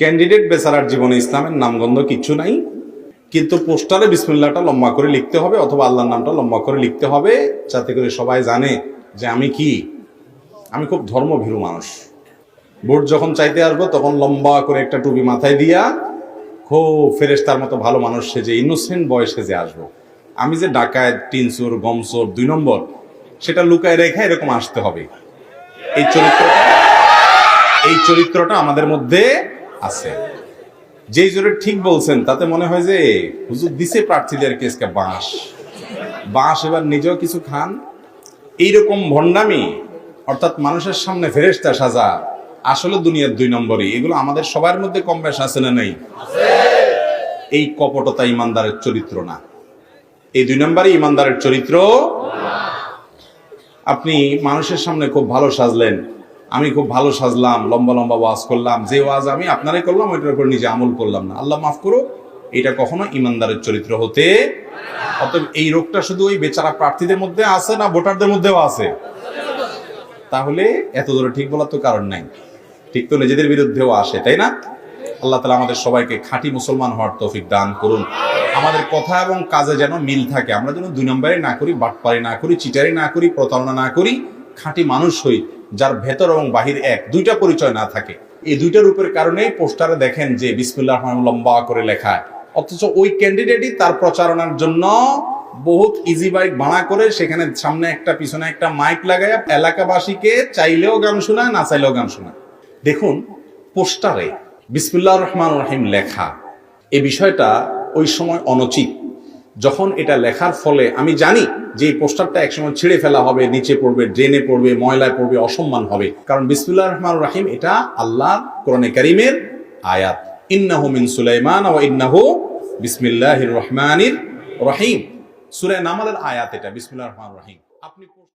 Candidate বেচারার জীবনে ইসলামের নামগন্ধ কিচ্ছু নাই, কিন্তু পোস্টারে বিসমিল্লাহটা লম্বা করে লিখতে হবে অথবা আল্লাহর নামটা লম্বা করে লিখতে হবে, যাতে করে সবাই জানে যে আমি কি। আমি খুব ধর্মভীরু মানুষ। ভোট যখন চাইতে আসব, তখন লম্বা করে একটা টুপি মাথায় দিয়া খুব ফেরেস্তার মতো ভালো মানুষ সেজে ইনোসেন্ট বয়স সেজে আসব। আমি যে ডাকায় টিনচোর গমচোর, দুই নম্বর, সেটা লুকায় রেখে এরকম আসতে হবে। এই চরিত্রটা এই চরিত্রটা আমাদের মধ্যে আছে। যেই জোরে ঠিক বলছেন, তাতে মনে হয় যে হুজুর দিছে প্রার্থীদের কেসকে বাঁশ। বাঁশ এবার নিজেও কিছু খান। এইরকম ভণ্ডামি, অর্থাৎ মানুষের সামনে ফেরেস্তা সাজা, আসলে দুনিয়ার দুই নম্বরই। এগুলো আমাদের সবার মধ্যে কম বেশ আছে না নেই? এই কপটতা ইমানদারের চরিত্র না। এই দুই নম্বরই ইমানদারের চরিত্র। আপনি মানুষের সামনে খুব ভালো সাজলেন। আমি খুব ভালো সাজলাম, লম্বা লম্বা ওয়াজ করলাম, যে ওয়াজ আমি আপনারাই করলাম, ওইটার উপর নিজে আমল করলাম না। আল্লাহ মাফ করো এটা কখনো ইমানদারের চরিত্র হতে অতএব এই রোগটা শুধু ওই বেচারা প্রার্থীদের মধ্যে আছে না ভোটারদের মধ্যেও আছে? তাহলে এত দূরে ঠিক বলার তো কারণ নাই। ঠিক তো নিজেদের বিরুদ্ধেও আসে, তাই না? আল্লাহ তালা আমাদের সবাইকে খাঁটি মুসলমান হওয়ার তৌফিক দান করুন। আমাদের কথা এবং কাজে যেন মিল থাকে। আমরা যেন দুই নম্বরে না করি, বাটপারি না করি, চিটারি না করি, প্রতারণা না করি খাঁটি মানুষ হই, যার ভেতর এবং বাহির এক, দুইটা পরিচয় না থাকে। এই দুইটা রূপের কারণেই পোস্টারে দেখেন যে বিসমিল্লাহ রহমান লম্বা করে লেখা। অথচ ওই ক্যান্ডিডেটই তার প্রচারণার জন্য বহুত ইজি বাইক ভাড়া করে সেখানে সামনে একটা, পিছনে একটা মাইক লাগায় এলাকাবাসীকে চাইলেও গান শোনায়, না চাইলেও গান শোনায়। দেখুন, পোস্টারে বিসমিল্লাহ রহমান রহিম লেখা এই বিষয়টা ওই সময় অনুচিত। যখন এটা লেখার ফলে আমি জানি যে এই পোস্টারটা একসময় ছিঁড়ে ফেলা হবে, নিচে পড়বে, ড্রেনে পড়বে, ময়লায় পড়বে, অসম্মান হবে। কারণ বিসমুল্লাহ রহমান রাহিম এটা আল্লাহ কোরআনে করিমের আয়াত। ইন্নাহু মিন সুলাইমান ও ইন্নাহু বিসমিল্লাহির রহমানির রহিম। সূরা নামালের আয়াত এটা বিসমুল্লাহ রহমান রহিম। আপনি